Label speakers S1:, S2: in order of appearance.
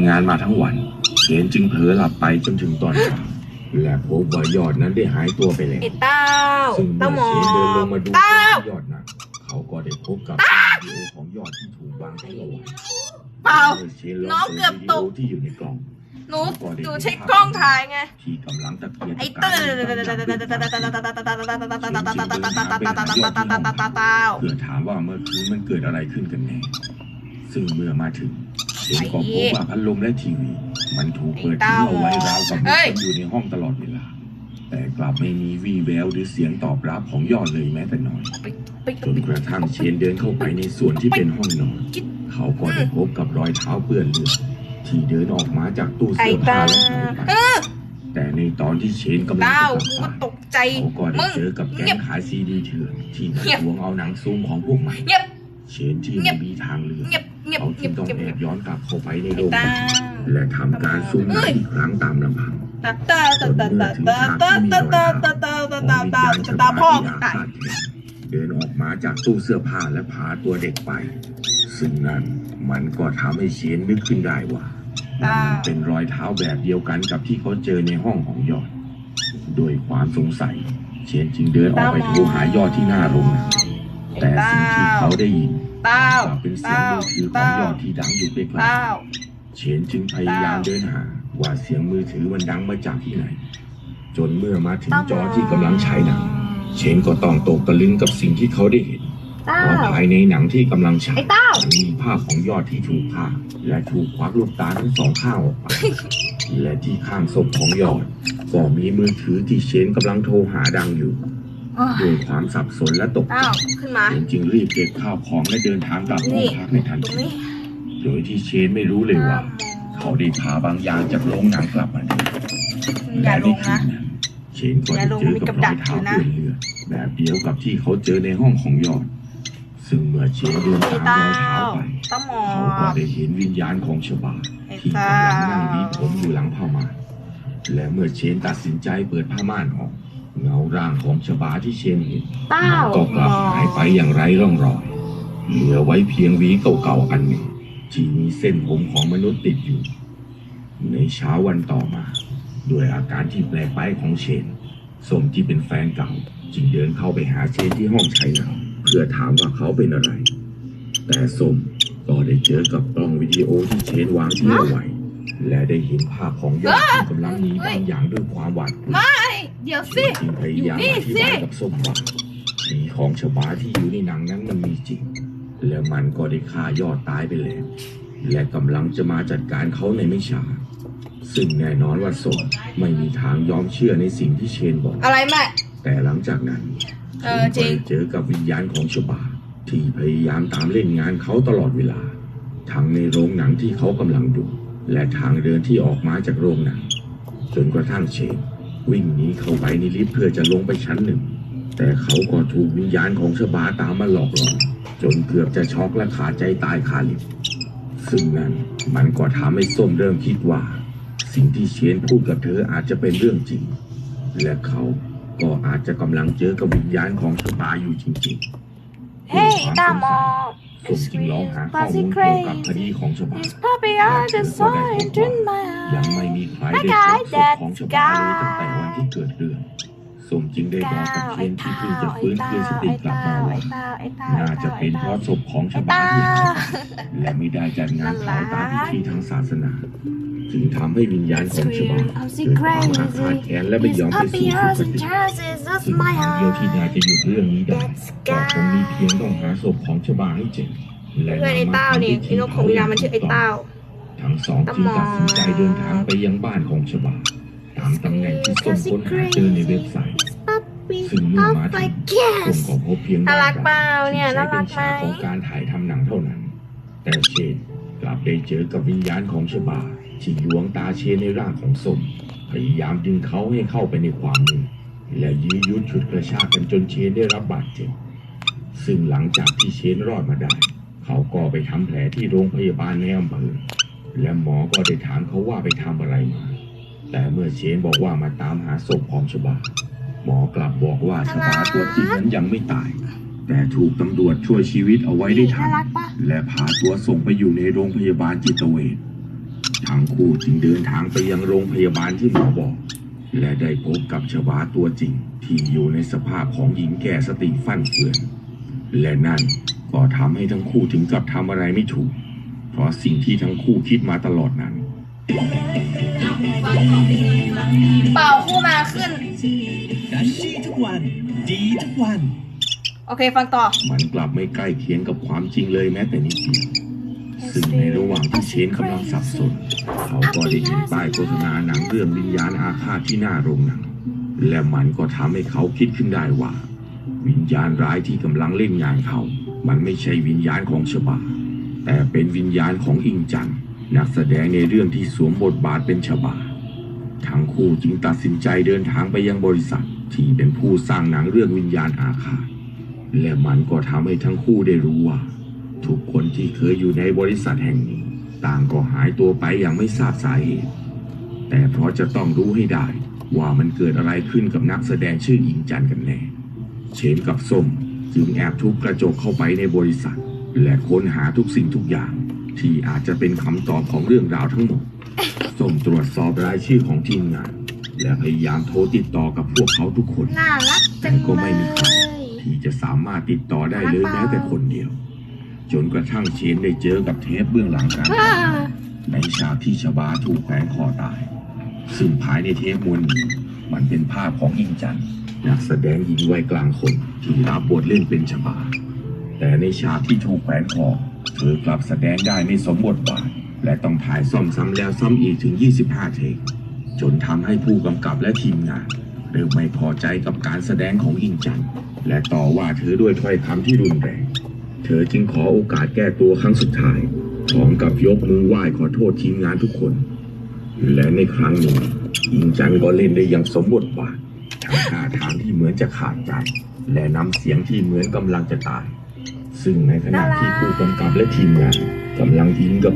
S1: ำงานมาทั้งวันเชนจึงเผลอหลับไปจนถึงตอนเช้าและพบว่ายอดนั้นได้หายตัวไปแล้ว
S2: ไอ้เต้า
S1: ซึ่ง
S2: เต้าหมอ
S1: เมื่อเชนเดินลงมาดู
S2: เต้า
S1: ยอดนั้นเขาก็ได้พบกับวิดีโอของยอดที่ถูกวางทิ้งเอาไว้
S2: เปล่า
S1: มื่ชล
S2: น้องเกือบตก
S1: วิดีโอที่อยู่ในกล่อง
S2: หนูหนูเช็คกล้องถ่ายไง
S1: ที่กำลังตะเกียก
S2: ไอ้
S1: ตะ
S2: เต้า
S1: เพื่อถามว่าเมื่อคืนมันเกิดอะไรขึ้นกันแน่ซึ่งเมื่อมาถึงเชนก็ พบว่าพัดลมและทีวี มันถูกเปิดทิ้งเอาไว้ราวกับมีคนอยู่ในห้องตลอดเวลา แต่กลับไม่มีวี่แววหรือเสียงตอบรับของยอดเลยแม้แต่น้อย
S2: ไป
S1: จนกระทั่งเชนเดินเข้าไปในส่วนที่เป็นห้องนอน เขาก็ได้พบกับรอยเท้าเปื้อนเลือดที่เดินออกมาจากตู้
S2: ไอ้
S1: เสื้อผ้า
S2: เต้า
S1: และหายไป
S2: เออ
S1: แต่ในตอนที่เชนกำลัง
S2: เต้า
S1: จะกลับ
S2: กู
S1: บ้าน
S2: ตกใจ
S1: เขาก็ได้
S2: มึง
S1: เจอกับแก๊
S2: เงีย
S1: ง
S2: บ
S1: ขายซีดีเถื่อนที่มา
S2: เงียบ
S1: ทวงเอาหนังซูมของพวกมัน
S2: เงียบ
S1: เชนที่
S2: เงี
S1: ไม่
S2: ยบ
S1: มีทางเลือก
S2: เงียบเงียบ
S1: เขา
S2: เงี
S1: จึ
S2: ย
S1: ง
S2: บ
S1: ต้อง
S2: เงียบ
S1: แอบย้อนกลับเข้าไปในโร
S2: ไอ้
S1: ง
S2: เต้า
S1: และทำการซูมหนังอีกครั้งตามลำพัง
S2: ตาตาตาตาตาตาตาตาตาตาตาตาตาตาตาตาพ่อมึงตาย
S1: เดินออกมาจากตู้เสื้อผ้าและพาตัวเด็กไป ซึ่งนั้นมันก็ทำให้เชนนึกขึ้นได้ว่านั่นมันเป็นรอยเท้าแบบเดียวกันกับที่เขาเจอในห้องของยอดโดยความสงสัย เชนจึงเดินออกไปโทรหายอดที่หน้าโรงหนังแต่สิ่งที่เขาได้ยิน
S2: เต้าก
S1: ลับเป็นเสียง
S2: เต้า
S1: มือถือของ
S2: เต้าย
S1: อดที่ดังอยู่ใกล้
S2: เต้า
S1: ๆเชนจึงพยายามเดินหา ว่าเสียงมือถือมันดังมาจากที่ไหน จนเมื่อมาถึงจอที่กำลังฉายหนังเชนก็ต้องตกตะลึงกับสิ่งที่เขาได้เห็น
S2: เต้า
S1: เพราะภายในหนังที่กำลังฉาย
S2: ไอ้เต้า
S1: มันมีภาพของยอดที่ถูกฆ่า และถูกควักลูกตาทั้งสองข้างออกไปและที่ข้างศพของยอดก็มีมือถือที่เชนกำลังโทรหาดังอยู่ ด้วยความสับสนและตกใจ
S2: เต้าขึ้นมา
S1: เชนจึงรีบเก็บข้าวของและเดินทางกลับห้องพักในทัน
S2: ตรง
S1: ที
S2: นี้
S1: โดยที่เชนไม่รู้เลยว่า เขาได้พาบางอย่างจากโรงหนังกลับมาด้วย
S2: อย่าลงนะ
S1: เชนก็ได้เจอกับรอยเท้าเปื้อนเลือดแบบเดียวกับที่เขาเจอในห้องของยอด ซึ่งเมื่อเชนเดิน
S2: ไอ้
S1: ตาม
S2: เต้าร
S1: อยเท้าไป
S2: เต้าหมอ
S1: เขาก็ได้เห็นวิญญาณของชบา
S2: ไอ้
S1: ที่
S2: เต้ากำ
S1: ลังนั่งหวีผมอยู่หลังผ้าม่านและเมื่อเชนตัดสินใจเปิดผ้าม่านออก เงาร่างของชบาที่เชนเห็น
S2: เต้า
S1: มันก็กลับหายไปอย่างไร้ร่องรอย เหลือไว้เพียงหวีเก่าๆอันหนึ่งที่มีเส้นผมของมนุษย์ติดอยู่ ในเช้าวันต่อมา ด้วยอาการที่แปลกไปของเชนสมที่เป็นแฟนเก่า จึงเดินเข้าไปหาเชนที่ห้องใช้หนังเพื่อถามว่าเขาเป็นอะไร แต่สมก็ได้เจอกับกล้องวิดีโอที่เชนวางที่เอาไว้และได้เห็นภาพของยอดที่กำลังหนีบางอย่างด้วยความหวาดกลัว
S2: เดี๋ยวสิ
S1: จึงพยายาม
S2: อยู่นี่
S1: อธิบายกับส้มว่าผีของชบาที่อยู่ในหนังนั้นมันมีจริง และมันก็ได้ฆ่ายอดตายไปแล้ว และกำลังจะมาจัดการเขาในไม่ช้า ซึ่งแน่นอนว่าส้มไม่มีทางยอมเชื่อในสิ่งที่เชนบอก
S2: อะไรแม่
S1: แต่หลังจากนั้น
S2: เออจริง
S1: ก็ได้เจอกับวิญญาณของชบา ที่พยายามตามเล่นงานเขาตลอดเวลา ทั้งในโรงหนังที่เขากำลังดู และทางเดินที่ออกมาจากโรงหนัง จนกระทั่งเชน วิ่งหนีเข้าไปในลิฟต์เพื่อจะลงไปชั้นหนึ่ง แต่เขาก็ถูกวิญญาณของชบาตามมาหลอกหลอนจนเกือบจะช็อกและขาดใจตายคาลิฟต์ซึ่งนั้นมันก็ทำให้ส้มเริ่มคิดว่า สิ่งที่เชนพูดกับเธออาจจะเป็นเรื่องจริง และเขาก็อาจจะกำลังเจอกับวิญญาณของชบาอยู่จริงๆ
S2: เฮ้ยเต้าหมอ
S1: ส้มจึงร้องหาข้อมูลเกี่ยวกับคดีของชบา
S2: This puppy I just saw it in my
S1: ยัง
S2: eye
S1: ไม่มีใครได้พบศพของชบาเลยตั้งแต่วัน ที่เกิดเรื่องส้มจึงได้บอกกับเชนที่เพิ่งจะฟื้นคืนสติกลับมาว่าน่าจะเป็นเพราะศพของชบาที่หายไปและไม่ได้จัดงานเผาตามพิธีทางศาสนาจึงทำให้วิญญาณของชบาเกิดความอาฆาตแค้นและไม่ยอมไปสู่สุคติซึ่งทางเดียวที่น่าจะหยุดเรื่องนี้ได้ก็คงมีเพียงต้องหาศพของชบาให้เจอและ
S2: เพื่อนไอ้
S1: นำมา
S2: เต้า
S1: ทำ
S2: นี่
S1: พิธี
S2: ไอ้นกของวิญญาณมันชื่อไอ้เต้า
S1: ทั้งสองจึงตัดสินใจเดินทางไปยังบ้านของชบา ตามตำแหน่งที่ส้มค้นหาเจอในเว็บไซต์ ซึ่งเมื่อมาถึงส้มก็พบเพียง
S2: น่ารักเปล่าเนี่ย
S1: ที่
S2: น่า
S1: ใช้
S2: รั
S1: เป็
S2: ก
S1: น
S2: ไหม
S1: ฉากของการถ่ายทำหนังเท่านั้น แต่เชนกลับได้เจอกับวิญญาณของชบาที่ลวงตาเชนในร่างของส้มพยายามดึงเขาให้เข้าไปในความมืดและยื้อยุดฉุดกระชากกันจนเชนได้รับบาดเจ็บ ซึ่งหลังจากที่เชนรอดมาได้ เขาก็ไปทำแผลที่โรงพยาบาลในอำเภอและหมอก็ได้ถามเขาว่าไปทำอะไรมา แต่เมื่อเชนบอกว่ามาตามหาศพของชบา หมอกลับบอกว่าชบาตัวจริงนั้นยังไม่ตาย แต่ถูกตำรวจช่วยชีวิตเอาไว้ได้ทั
S2: น่านรักปะ
S1: และพาตัวส่งไปอยู่ในโรงพยาบาลจิตเวชทั้งคู่จึงเดินทางไปยังโรงพยาบาลที่หมอบอก และได้พบกับชบาตัวจริง ที่อยู่ในสภาพของหญิงแก่สติฟั่นเฟือนและนั่นก็ทำให้ทั้งคู่ถึงกับทำอะไรไม่ถูก เพราะสิ่งที่ทั้งคู่คิดมาตลอดนั้น
S2: เป่าคู่มาขึ้น
S3: ดัชชี่ทุกวัน ดีทุกวัน
S2: โอเคฟังต่อ
S1: มันกลับไม่ใกล้เคียงกับความจริงเลยแม้แต่นิดเดียวซึ่งในระหว่างที่เชนกำลังสับสน เขาก็ได้เห็นป้ายโฆษณาหนังเรื่องวิญญาณอาฆาตที่หน้าโรงหนัง และมันก็ทำให้เขาคิดขึ้นได้ว่า วิญญาณร้ายที่กำลังเล่นงานเขา มันไม่ใช่วิญญาณของชบา แต่เป็นวิญญาณของอิงจันทร์ นักแสดงในเรื่องที่สวมบทบาทเป็นชบา ทั้งคู่จึงตัดสินใจเดินทางไปยังบริษัทที่เป็นผู้สร้างหนังเรื่องวิญญาณอาฆาต และมันก็ทำให้ทั้งคู่ได้รู้ว่า ทุกคนที่เคยอยู่ในบริษัทแห่งนี้ ต่างก็หายตัวไปอย่างไม่ทราบสาเหตุ แต่เพราะจะต้องรู้ให้ได้ว่ามันเกิดอะไรขึ้นกับนักแสดงชื่ออิงจันกันแน่ เชนกับส้มจึงแอบทุบกระจกเข้าไปในบริษัท และค้นหาทุกสิ่งทุกอย่าง ที่อาจจะเป็นคำตอบของเรื่องราวทั้งหมดส้มตรวจสอบรายชื่อของทีมงาน และพยายามโทรติดต่อกับพวกเขาทุกคน
S2: น่ารักจัง
S1: แต่ก็
S2: เล
S1: ไม่มีใคร
S2: ย
S1: ที่จะสามารถติดต่อได้เลยแม้แต่คนเดียว จนกระทั่งเชนได้เจอกับเทปเบื้องหลังการถ่ายทำ ในฉากที่ชบาถูกแขวนคอตาย ซึ่งภายในเทปมวลนี้มันเป็นภาพของอิงจันทร์นักแสดงหญิงวัยกลางคนที่รับบทเล่นเป็นชบา แต่ในฉากที่ถูกแขวนคอ เธอกลับแสดงได้ไม่สมบทบาท และต้องถ่ายซ่อมซ้ำแล้วซ้ำอีกถึง 25 เทคจนทำให้ผู้กำกับและทีมงานเริ่มไม่พอใจกับการแสดงของอิงจันและต่อว่าเธอด้วยถ้อยคำที่รุนแรง เธอจึงขอโอกาสแก้ตัวครั้งสุดท้ายพร้อมกับยกมือไหว้ขอโทษทีมงานทุกคน และในครั้งนี้อิงจันก็เล่นได้อย่างสมบทบาททั้งท่าทางที่เหมือนจะขาดใจและน้ำเสียงที่เหมือนกำลังจะตาย ซึ่งในขณะที่ผู้กำกับและทีมงานกำลังอินกับ